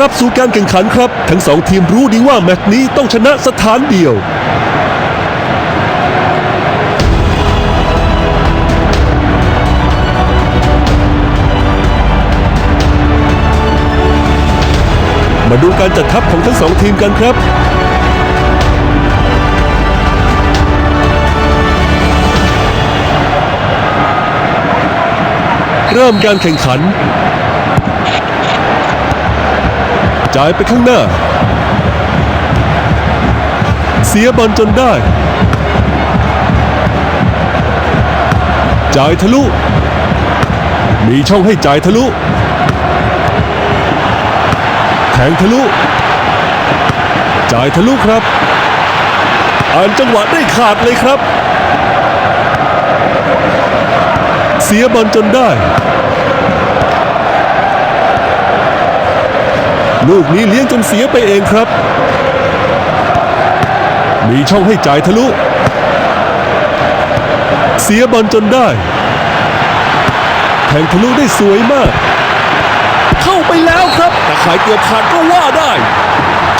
รับสู่การแข่งขันครับ ทั้งสองทีมรู้ดีว่าแมตช์นี้ต้องชนะสถานเดียวมาดูการจัดทัพของทั้งสองทีมกันครับ เริ่มการแข่งขัน จ่ายไปข้างหน้า เสียบอลจนได้ จ่ายทะลุ มีช่องให้จ่ายทะลุแทงทะลุ จ่ายทะลุครับ อ่านจังหวะได้ขาดเลยครับ เสียบอลจนได้ ลูกนี้เลี้ยงจนเสียไปเองครับ มีช่องให้จ่ายทะลุ เสียบอลจนได้แทงทะลุได้สวยมาก เข้าไปแล้วครับแต่ขายเกือบขาดก็ว่าได้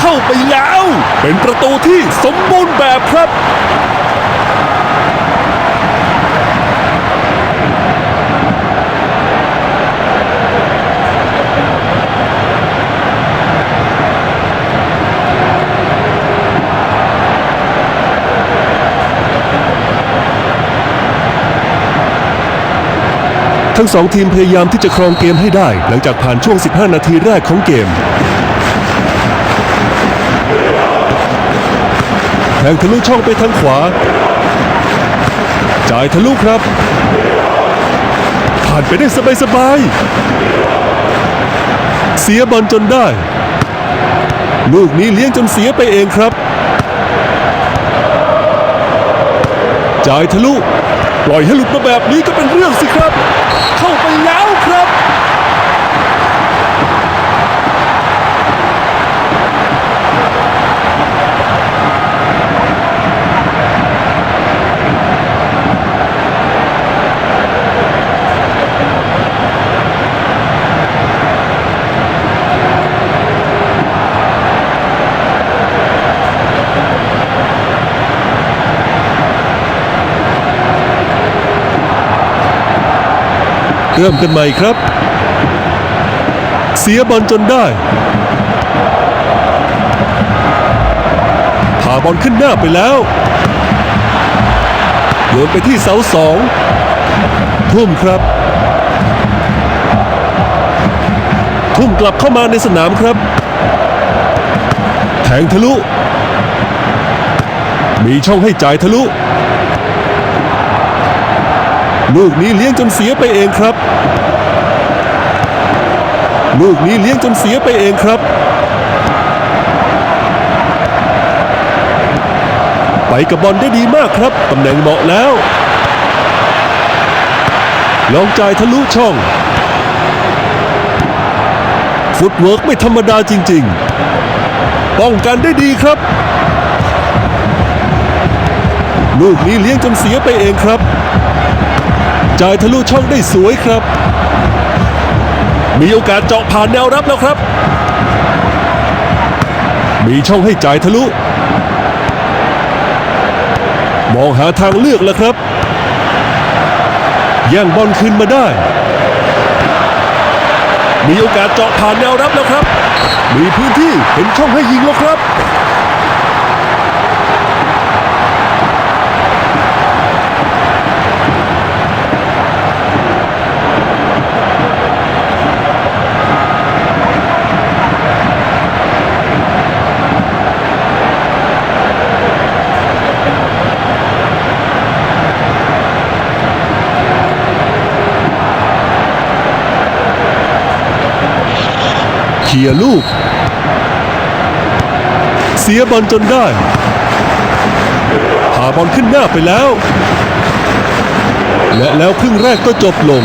เข้าไปแล้ว เป็นประตูที่สมบูรณ์แบบครับ ทั้งสองทีมพยายามที่จะครองเกมให้ได้ หลังจากผ่านช่วง 15 นาทีแรกของเกมแทงทะลุช่องไปทางขวา จ่ายทะลุครับ ผ่านไปได้สบายๆ เสียบอลจนได้ ลูกนี้เลี้ยงจนเสียไปเองครับ จ่ายทะลุ ปล่อยให้หลุดมาแบบนี้ก็เป็นเรื่องสิครับ เข้าไปแล้วครับ เริ่มกันใหม่ครับ เสียบอลจนได้พาบอลขึ้นหน้าไปแล้วโยนไปที่เสาสองทุ่มครับ ทุ่มกลับเข้ามาในสนามครับ แทงทะลุ มีช่องให้จ่ายทะลุ ลูกนี้เลี้ยงจนเสียไปเองครับ ลูกนี้เลี้ยงจนเสียไปเองครับ ไปกับบอลได้ดีมากครับ ตำแหน่งเหมาะแล้ว ลองจ่ายทะลุช่อง ฟุตเวิร์กไม่ธรรมดาจริง ๆ ป้องกันได้ดีครับ ลูกนี้เลี้ยงจนเสียไปเองครับ จ่ายทะลุช่องได้สวยครับ มีโอกาสเจาะผ่านแนวรับแล้วครับ มีช่องให้จ่ายทะลุ มองหาทางเลือกแล้วครับแย่งบอลคืนมาได้ มีโอกาสเจาะผ่านแนวรับแล้วครับ มีพื้นที่เห็นช่องให้ยิงแล้วครับ เคลียร์ลูก เสียบอลจนได้พาบอลขึ้นหน้าไปแล้ว และแล้วครึ่งแรกก็จบลง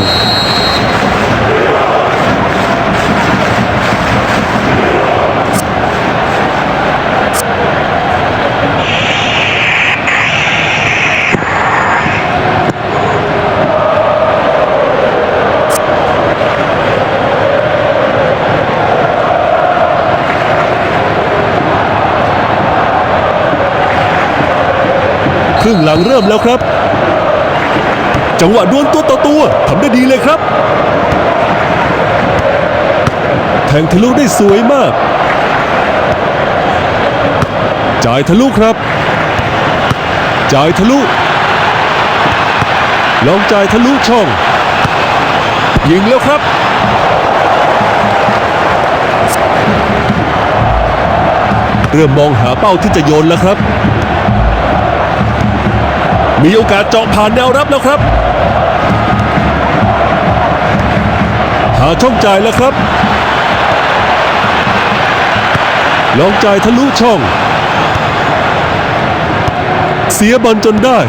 รึ่งหลังเริ่มแล้วครับ จังหวะดวลตัวต่อตัวทำได้ดีเลยครับ แทงทะลุได้สวยมาก จ่ายทะลุครับ จ่ายทะลุ ลองจ่ายทะลุช่อง ยิงแล้วครับเริ่มมองหาเป้าที่จะโยนแล้วครับ มีโอกาสเจาะผ่านแนวรับแล้วครับ หาช่องจ่ายแล้วครับ ลองจ่ายทะลุช่อง เสียบอลจนได้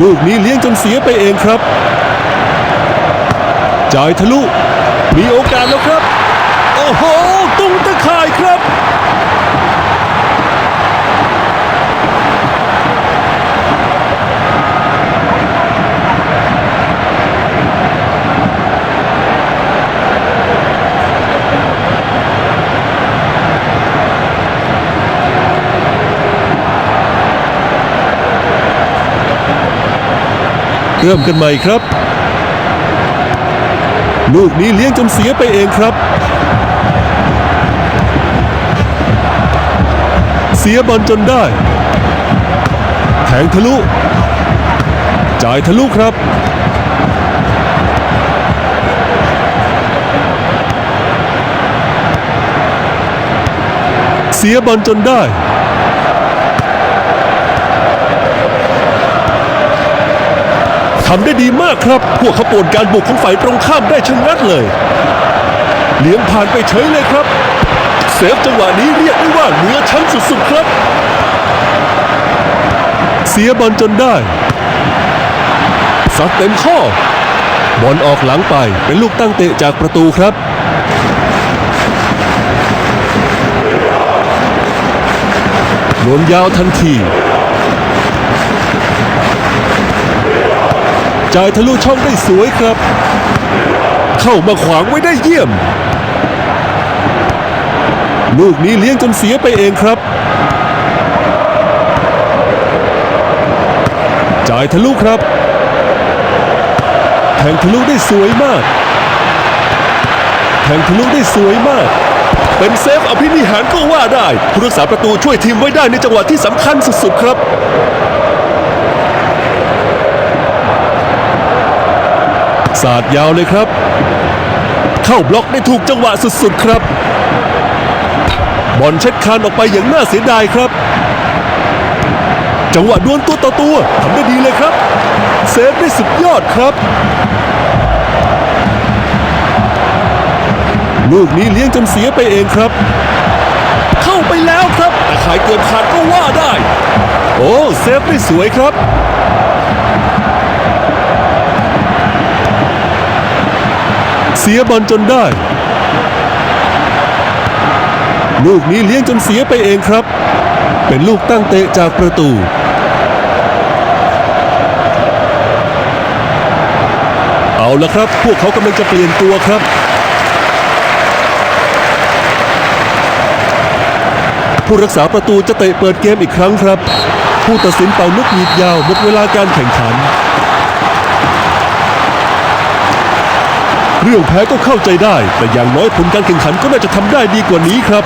ลูกนี้เลี้ยงจนเสียไปเองครับ จ่ายทะลุ มีโอกาสแล้วครับ โอ้โห ตุ้งตะข่ายครับ เริ่มกันใหม่ครับ ลูกนี้เลี้ยงจนเสียไปเองครับ เสียบอลจนได้ แทงทะลุ จ่ายทะลุครับเสียบอลจนได้ ทำได้ดีมากครับ พวกเขาปวนการบุกของฝ่ายตรงข้ามได้ชะงัดเลย เลี้ยงผ่านไปเฉยเลยครับ เซฟจังหวะนี้เรียกได้ว่าเหนือชั้นสุดๆครับ เสียบอลจนได้ซัดเต็มข้อบอลออกหลังไปเป็นลูกตั้งเตะจากประตูครับลนยาวทันที จ่ายทะลุช่องได้สวยครับ เข้ามาขวางไว้ได้เยี่ยม ลูกนี้เลี้ยงจนเสียไปเองครับ จ่ายทะลุครับแทงทะลุได้สวยมากแทงทะลุได้สวยมาก เป็นเซฟอภินิหารก็ว่าได้ผู้รักษาประตูช่วยทีมไว้ได้ในจังหวะที่สำคัญสุดๆครับ สาดยาวเลยครับ เข้าบล็อกได้ถูกจังหวะสุดๆครับ บอลเช็ดคานออกไปอย่างน่าเสียดายครับ จังหวะดวลตัวต่อตัวทำได้ดีเลยครับ เซฟได้สุดยอดครับ ลูกนี้เลี้ยงจนเสียไปเองครับ เข้าไปแล้วครับ แต่ขายเกินขาดก็ว่าได้ โอ้ เซฟได้สวยครับ เสียบอลจนได้ ลูกนี้เลี้ยงจนเสียไปเองครับ เป็นลูกตั้งเตะจากประตูเอาละครับ พวกเขากำลังจะเปลี่ยนตัวครับ ผู้รักษาประตูจะเตะเปิดเกมอีกครั้งครับ ผู้ตัดสินเป่านกหวีดยาวหมดเวลาการแข่งขัน เรื่องแพ้ก็เข้าใจได้ แต่อย่างน้อยผลการแข่งขันก็น่าจะทำได้ดีกว่านี้ครับ